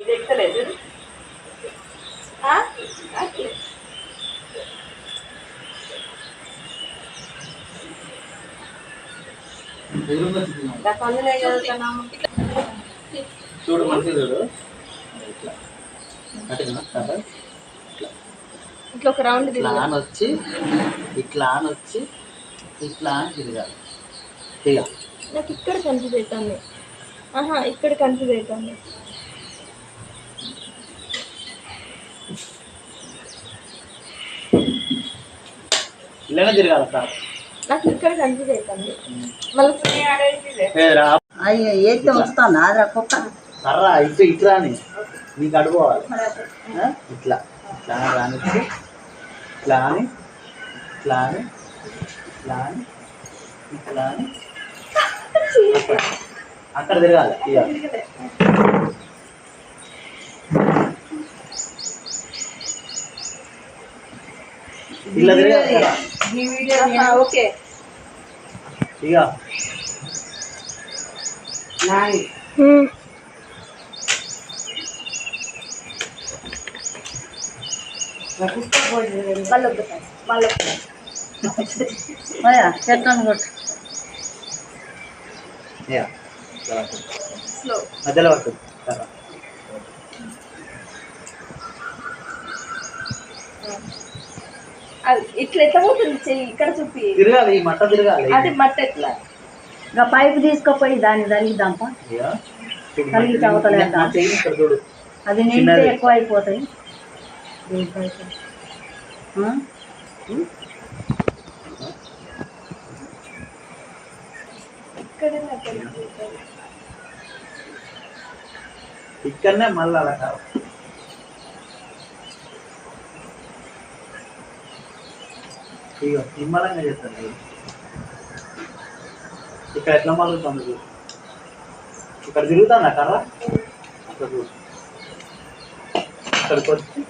ఇది ఎక్కలేదు? చూడు మంచిగా చూడు. ఇట్లా. ఒక రౌండ్ ఇట్లా వచ్చి ఇట్లా అని వచ్చి ఇట్లా అని తిరగాలి. నాకు ఇక్కడ కన్ఫ్యూజ్ అవుతుంది ఆహా ఇక్కడ కన్ఫ్యూజ్ అవుతుంది ఇలానే తిరగాలి నాకు ఇక్కడ మళ్ళీ అయ్యో ఏది కుక్క. ఇటు ఇట్లా నీకు అడుకోవాలి? ఇట్లా. ఇట్లా అని రానిచ్చి ఇట్లా అని ఇట్లా అని ఇట్లా అని ఇట్లా అని అక్కడ. అక్కడ తిరగాలి ఇక ఇలా ఓకే. ఇక నాని. కుక్క పోయి మళ్ళీ ఒకసారి మళ్ళీ ఒకసారి చెట్లను కొట్టు ఇక ఇలా పట్టు. స్లో మధ్యలో పట్టు కర్ర. అది ఇట్లా ఎట్లా పోతుంది చెయ్యి? ఇక్కడ చూపి. తిరగాలి ఈ మట్ట తిరగాలి. అది మట్ట ఎట్లా? ఇంకా పైపు తీసుకుపోయి దాన్ని తగిలిద్దాంపా చదవతలేదా? చూడు. అది నిండితే చిన్నది. ఎక్కువ అయిపోతాయి. ఇక్కడనే మళ్ళీ అలా కాదు ఇక నిమ్మలంగా చేస్తాను ఇది. ఇక్కడ ఎట్లా మలుగుతుంది చూడు. ఇక్కడ తిరుగుతాను కర్ర? అక్కడ చూడు. ఇక్కడికి వచ్చి.